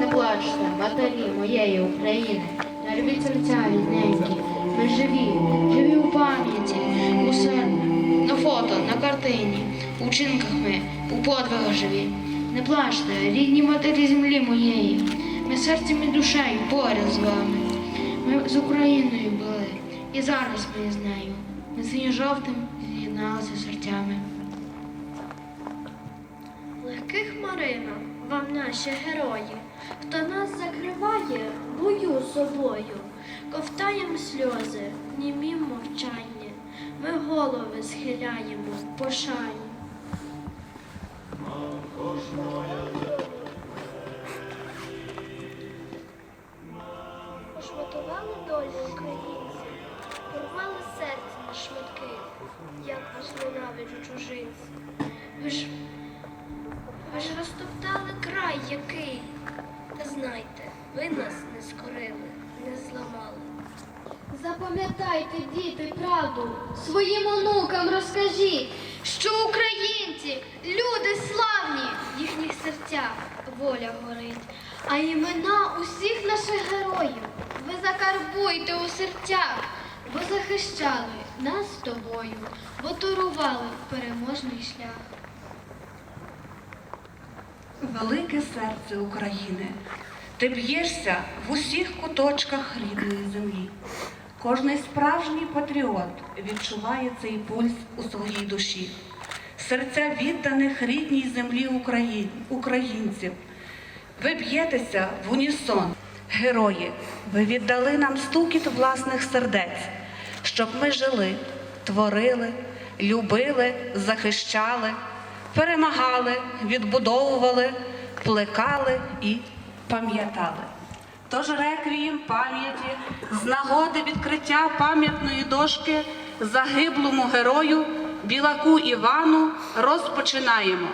Не плачте, матері моєї України, не рвіть серця рідненькі. Ми живі, живі у пам'яті, у серці, на фото, на картині, у вчинках ми, у подвигах живі. Не плачте, рідні матері землі моєї. Ми серцем і душею поряд з вами. Ми з Україною були, і зараз ми з нею. Ми синьо-жовтим з'єдналися серцями. Легких Марина, вам наші герої, хто нас закриває, бою собою, ковтаєм сльози, німім мовчання, ми голови схиляємо в пошані. Запам'ятайте, діти, правду, своїм онукам розкажіть, що українці, люди славні, в їхніх серцях воля горить, а імена усіх наших героїв ви закарбуйте у серцях, бо захищали нас з тобою, бо турували переможний шлях. Велике серце України, ти б'єшся в усіх куточках рідної землі. Кожний справжній патріот відчуває цей пульс у своїй душі. Серця відданих рідній землі Україн, українців. Ви б'єтеся в унісон. Герої, ви віддали нам стукіт власних сердець, щоб ми жили, творили, любили, захищали, перемагали, відбудовували, плекали і пам'ятали. Тож реквієм пам'яті з нагоди відкриття пам'ятної дошки загиблому герою Білаку Івану розпочинаємо.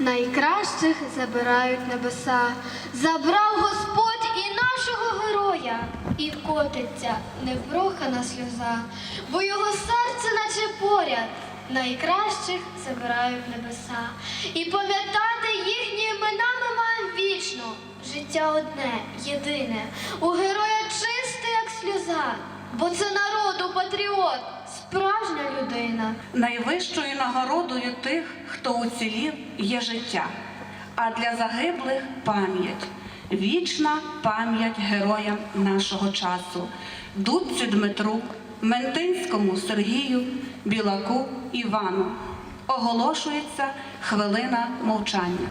Найкращих забирають небеса, забрав Господь і нашого героя, і котиться невпрохана сльоза, бо його серце наче поряд. Найкращих забирають небеса. І пам'ятати їхні імена ми маємо вічно. Життя одне, єдине, у героя чисте, як сльоза, бо це народу патріот, справжня людина. Найвищою нагородою тих, хто уцілів, є життя, а для загиблих пам'ять. Вічна пам'ять героям нашого часу, Дудці Дмитру, Ментинському Сергію, Білаку Івану. Оголошується хвилина мовчання.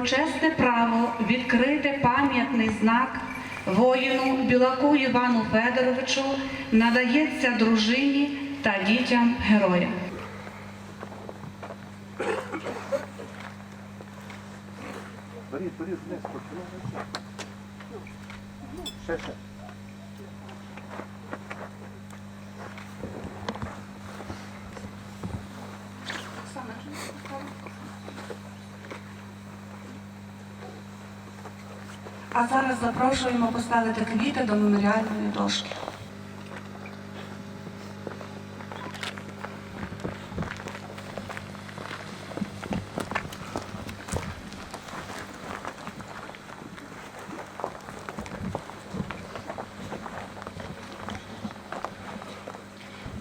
Почесне право відкрити пам'ятний знак Воїну Білаку Івану Федоровичу надається дружині та дітям героя. А зараз запрошуємо поставити квіти до меморіальної дошки.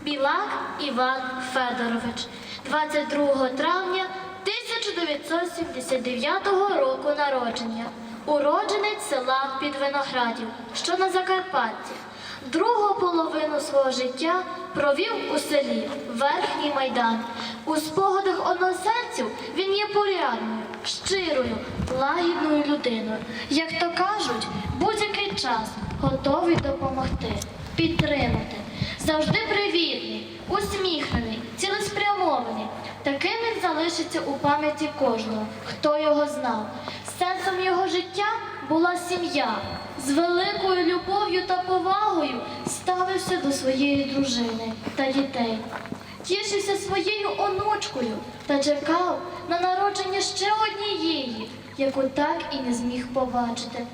Білак Іван Федорович, 22 травня 1979 року народження, уродженець села Підвиноградів, що на Закарпатті. Другу половину свого життя провів у селі Верхній Майдан. У спогадах односельців він є порядною, щирою, лагідною людиною. Як то кажуть, будь-який час готовий допомогти, підтримати. Завжди привітний, усміхнений, цілеспрямований. Таким він залишиться у пам'яті кожного, хто його знав. Сенсом його життя була сім'я. З великою любов'ю та повагою ставився до своєї дружини та дітей. Тішився своєю онучкою та чекав на народження ще однієї, яку так і не зміг побачити.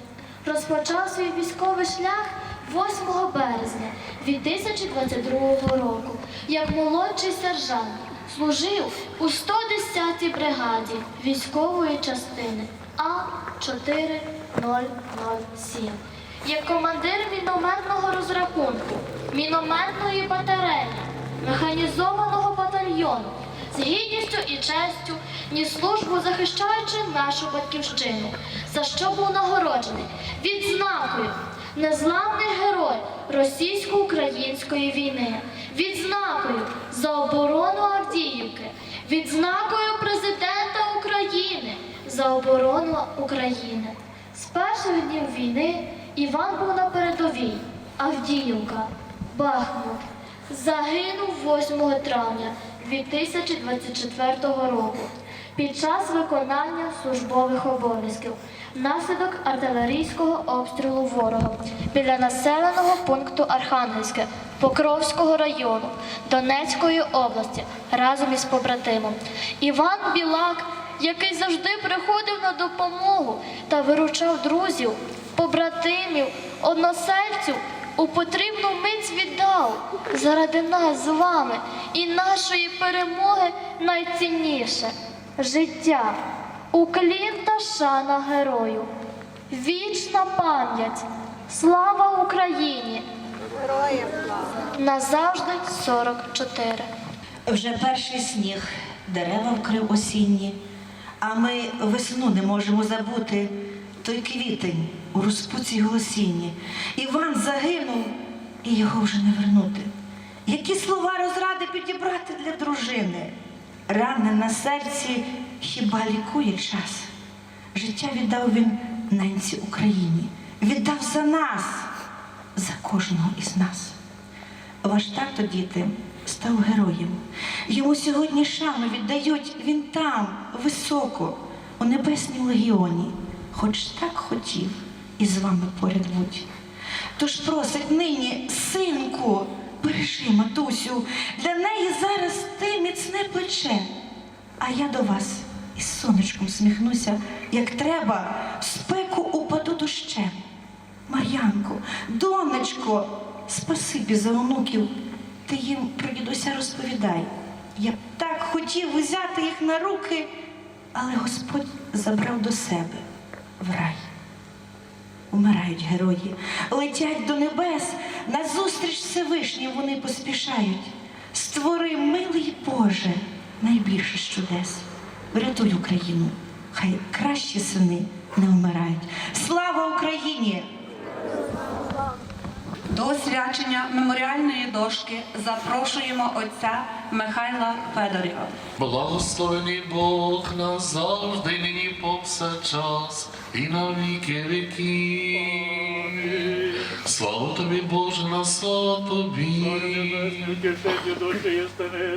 Розпочав свій військовий шлях 8 березня 2022 року як молодший сержант. Служив у 110-й бригаді військової частини А4007 як командир мінометного розрахунку, мінометної батареї, механізованого батальйону. З гідністю і честю ніс службу захищаючи нашу батьківщину, за що був нагороджений відзнакою незламний герой російсько-української війни, відзнакою за оборону Авдіївки, відзнакою президента за оборону України. З перших днів війни Іван був на передовій, Авдіївка, Бахмут. Загинув 8 травня 2024 року під час виконання службових обов'язків внаслідок артилерійського обстрілу ворога біля населеного пункту Архангельське Покровського району Донецької області разом із побратимом. Іван Білак, який завжди приходив на допомогу та виручав друзів, побратимів, односельців, у потрібну мить віддав заради нас з вами і нашої перемоги найцінніше життя, уклін та шана герою, вічна пам'ять, слава Україні! Назавжди 44. Вже перший сніг, дерева вкрив осінні, а ми весну не можемо забути. Той квітень у розпуці голосінні. Іван загинув, і його вже не вернути. Які слова розради підібрати для дружини? Рани на серці хіба лікує час? Життя віддав він ненці Україні, віддав за нас, за кожного із нас. Ваш тато, діти, став героєм. Йому сьогодні шану віддають він там, високо, у небеснім легіоні, хоч так хотів і з вами поряд будь. Тож просить нині, синку, бережи матусю, для неї зараз ти міцне плече. А я до вас із сонечком сміхнуся, як треба, в спеку упаду дощем. Мар'янко, донечко, спасибі за онуків. Ти їм про дідуся розповідай. Я б так хотів взяти їх на руки, але Господь забрав до себе в рай. Умирають герої, летять до небес, назустріч Всевишнім вони поспішають. Створи, милий Боже, найбільше з чудес. Врятуй Україну, хай кращі сини не вмирають. Слава Україні! До освячення меморіальної дошки запрошуємо отця Михайла Федорєва. Благословений Бог назавжди нині повсякчас і на віки віків. Слава тобі, Боже, на слава тобі.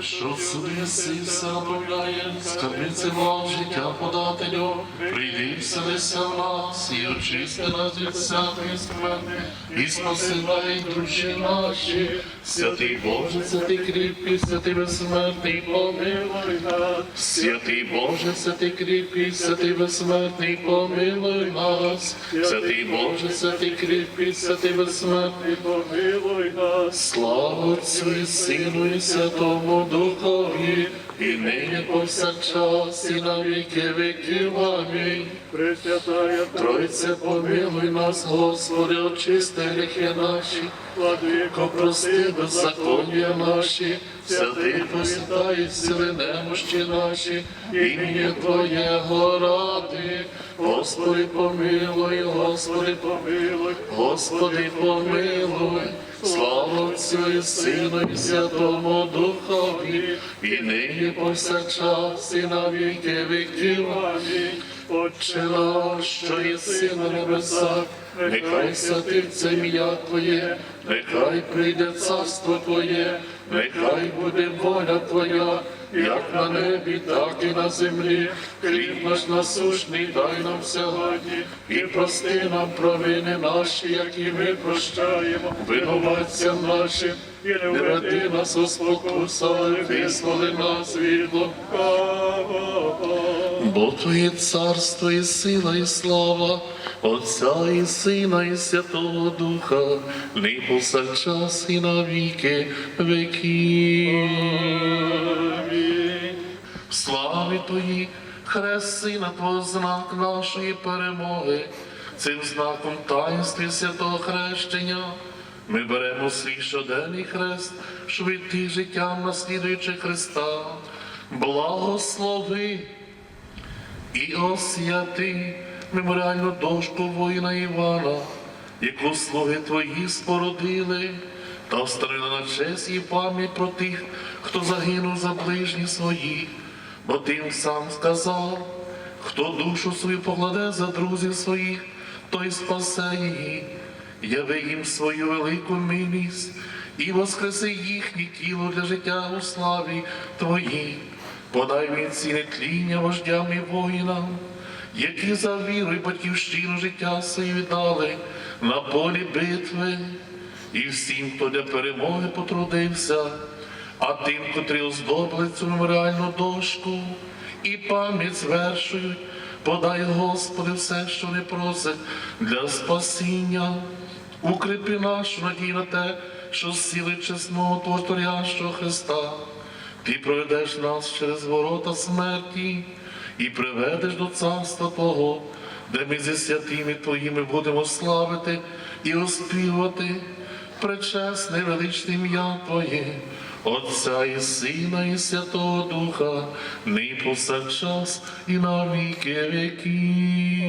Що суди си все направляє, скарбниці влад життя подателю, прийди вселися в нас, і очисти нас від всякої скверни, і спаси дай душі наші. Святий Боже, святий кріпкий, святий безсмертний, помилуй нас. Святий Боже, святий кріпкий, святий безсмертний, помилуй нас. Святий Боже, святий кріпкий, святий безсмертний, помилуй нас. Слава Отцю і Сину і Святому Духові, і нині повсякчас, і на віки віків. Амінь. Пресвятая Тройце, помилуй нас, Господи, очисти гріхи наші, владико, прости беззаконня наші, святий посітай, сили немощі наші, ім'я Твоєго ради. Господи, помилуй, Господи, помилуй, Господи, помилуй. Слава Отцю і Сину і Святому Духові, і нині повсякчас, і на віки віків. Отче наш, що єси на небесах, нехай святиться ім'я Твоє, нехай прийде царство Твоє, нехай буде воля Твоя, як на небі, так і на землі. Хліб наш насушний дай нам сьогодні, і прости нам провини наші, як і ми прощаємо. Винуватцям нашим, і не веди нас у спокусу, але визволи нас від лукавого. Бо Твоє царство і сила, і слава, Отця і Сина, і Святого Духа, нині повсякчас і на віки славі Твої, хрест Сина Твого знак нашої перемоги, цим знаком таїнстві святого хрещення. Ми беремо свій щоденний хрест, щоб йти життям наслідуючи Христа. Благослови і освяти меморіальну дошку воїна Івана, яку слуги твої спородили, та встановили на честь і пам'ять про тих, хто загинув за ближні свої, бо тим сам сказав, хто душу свою покладе за друзів своїх, той спасе її, яви їм свою велику милість і воскреси їхнє тіло для життя у славі Твоїй. Подай він ціни тління вождям і воїнам, які за віру і батьківщину життя своє віддали на полі битви, і всім, хто для перемоги потрудився, а тим, котрі оздобили цю меморіальну дошку і пам'ять звершують, подай, Господи, все, що не просить для спасіння. Укріпи нашу надію на те, що сили чесного Твого Творящого Христа. Ти проведеш нас через ворота смерті і приведеш до царства Твого, де ми зі святими Твоїми будемо славити і оспівати пречесне величне ім'я Твоє, Отця і Сина, і Святого Духа, нині повсякчас і на віки віків.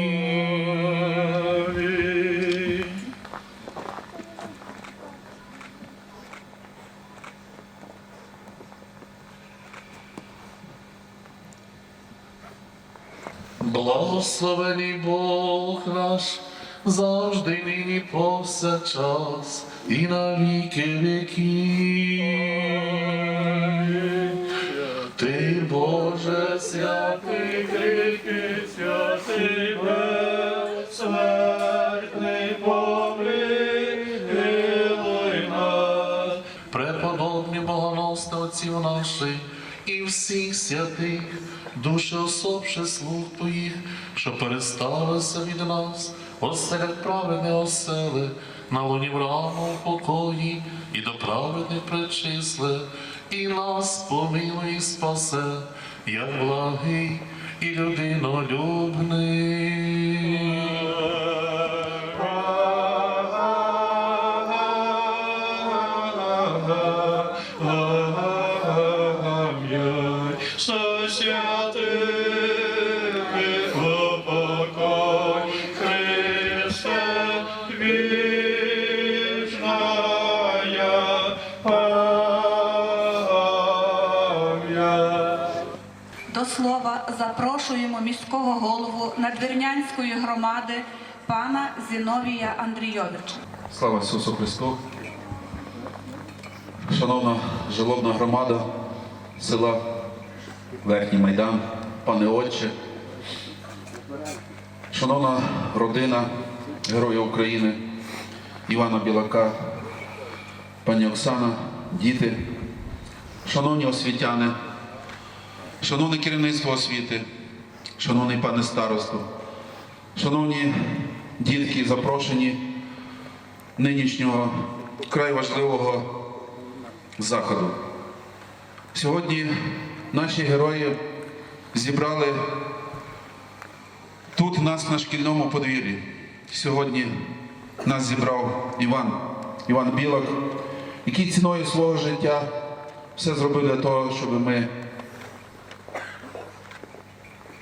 Благословений Бог наш, завжди нині повсякчас і на віки віків. Ти, Боже, святий, кріпкий, святий, безсмертний, помилуй нас. Преподобні богоносні отців наших і всіх святих, душі особши слух Твоїх, що переставилися від нас, оселять праведне осели, на луні в покої, і до праведних причисле, і нас помилуй і спасе, як благий і людинолюбний. До слова запрошуємо міського голову Надвірнянської громади пана Зіновія Андрійовича. Слава Ісусу Христу! Шановна жалобна громада села Верхній Майдан, пане Отче, шановна родина Героя України Івана Білака, пані Оксана, діти, шановні освітяни, шановне керівництво освіти, шановний пане старосту, шановні дітки, запрошені нинішнього край важливого заходу. Сьогодні наші герої зібрали тут нас на шкільному подвір'ї. Сьогодні нас зібрав Іван, Іван Білок, який ціною свого життя все зробив для того, щоб ми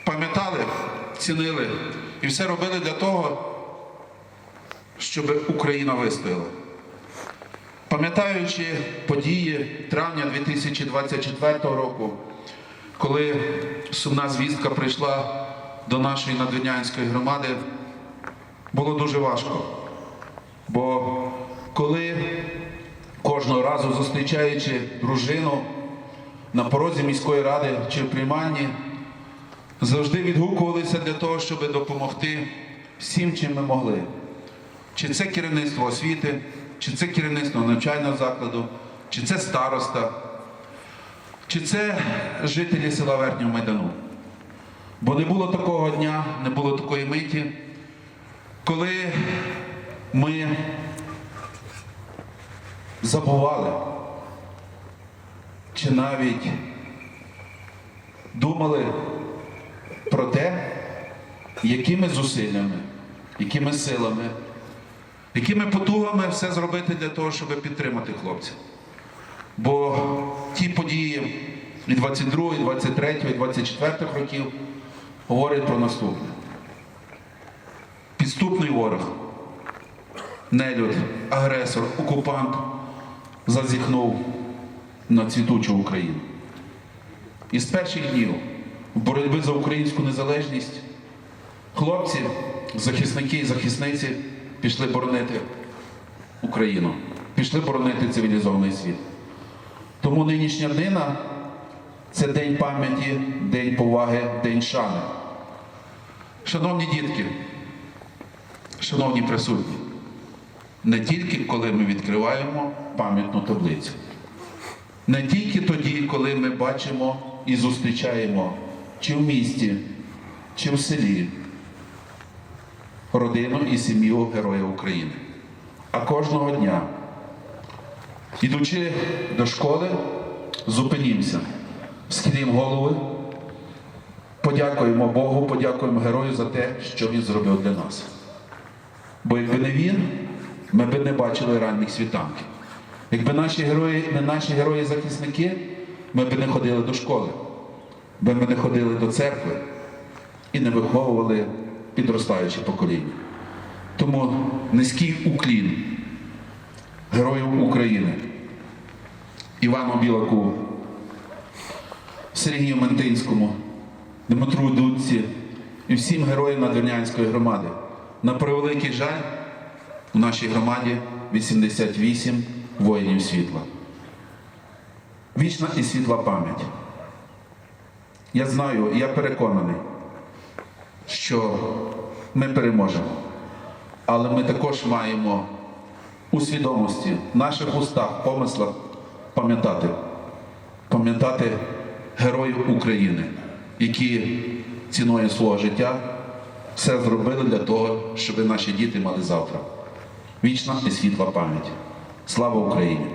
пам'ятали, цінили і все робили для того, щоб Україна вистояла. Пам'ятаючи події травня 2024 року, коли сумна звістка прийшла до нашої надвірнянської громади, було дуже важко. Бо коли кожного разу зустрічаючи дружину на порозі міської ради чи в приймальні, завжди відгукувалися для того, щоб допомогти всім, чим ми могли. Чи це керівництво освіти, чи це керівництво навчального закладу, чи це староста, чи це жителі села Верхнього Майдану. Бо не було такого дня, не було такої миті, коли ми забували, чи навіть думали про те, якими зусиллями, якими силами якими потугами все зробити для того, щоб підтримати хлопців. Бо ті події і 22, і 23, і 24 років говорять про наступне. Підступний ворог, нелюд, агресор, окупант зазіхнув на цвітучу Україну. І з перших днів боротьби за українську незалежність хлопці, захисники і захисниці пішли боронити Україну, пішли боронити цивілізований світ. Тому нинішня днина це день пам'яті, день поваги, день шани. Шановні дітки, шановні присутні, не тільки коли ми відкриваємо пам'ятну таблицю, не тільки тоді, коли ми бачимо і зустрічаємо чи в місті, чи в селі родину і сім'ю Героя України. А кожного дня, ідучи до школи, зупинімося, схилімо голови, подякуємо Богу, подякуємо Герою за те, що Він зробив для нас. Бо якби не він, ми б не бачили ранніх світанків. Якби наші герої, не наші герої-захисники, ми б не ходили до школи, би ми не ходили до церкви і не виховували підростаюче покоління. Тому низький уклін героїв України, Івану Білаку, Сергію Ментинському, Дмитру Дудці і всім героям Надвірнянської громади. На превеликий жаль, у нашій громаді 88 воїнів світла. Вічна і світла пам'ять. Я знаю, я переконаний, що ми переможемо. Але ми також маємо у свідомості, в наших устах, помислах пам'ятати, пам'ятати героїв України, які ціною свого життя все зробили для того, щоб наші діти мали завтра. Вічна і світла пам'ять. Слава Україні!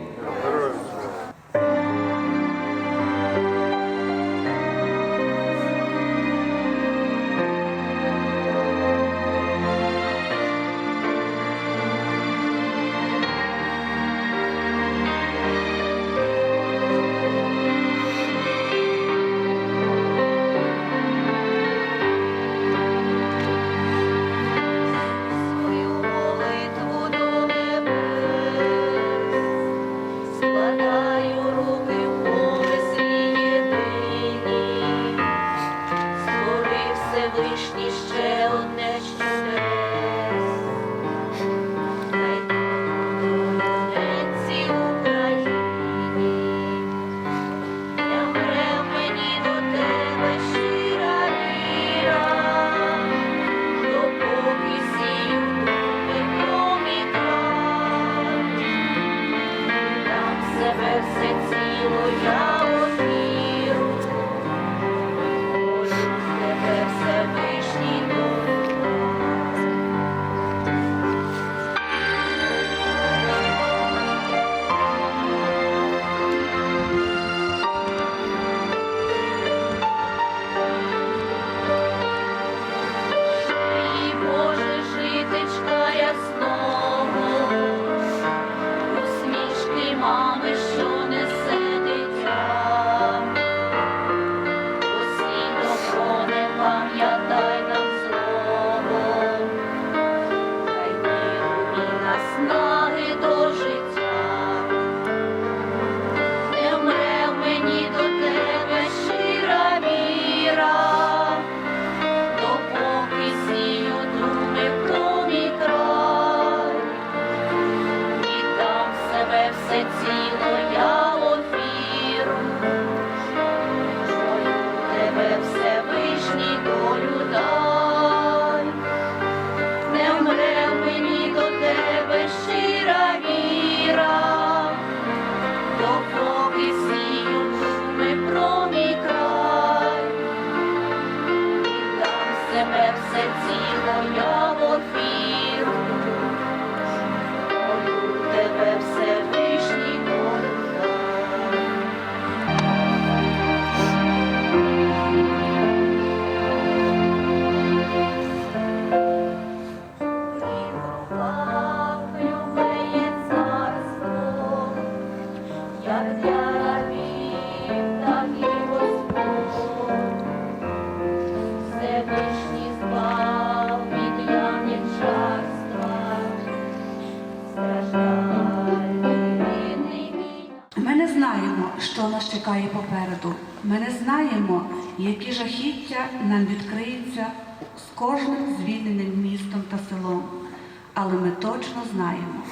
точно знаємо,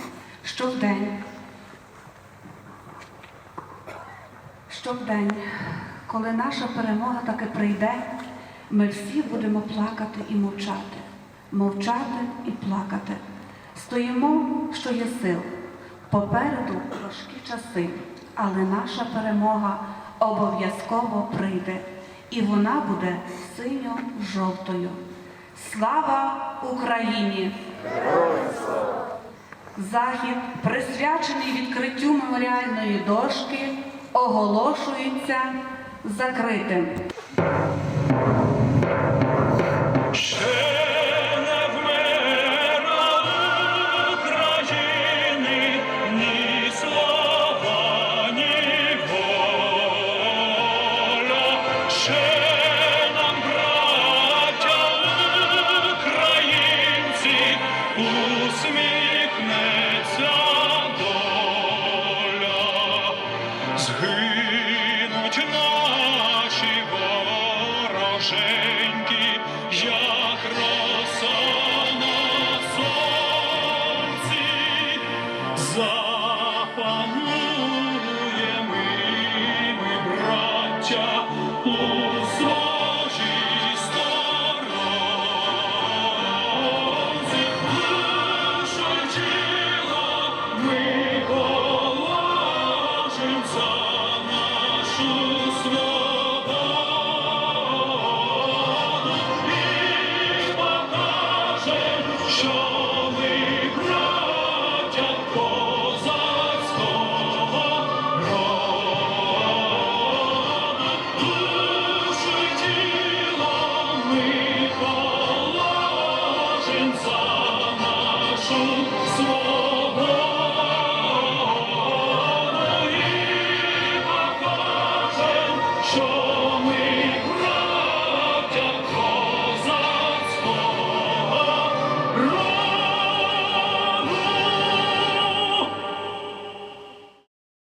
що в день, що в день, коли наша перемога таки прийде, ми всі будемо плакати і мовчати, мовчати і плакати. Стоїмо, що є сил. Попереду важкі часи, але наша перемога обов'язково прийде, і вона буде синьо-жовтою. Слава Україні! Захід, присвячений відкриттю меморіальної дошки, оголошується закритим.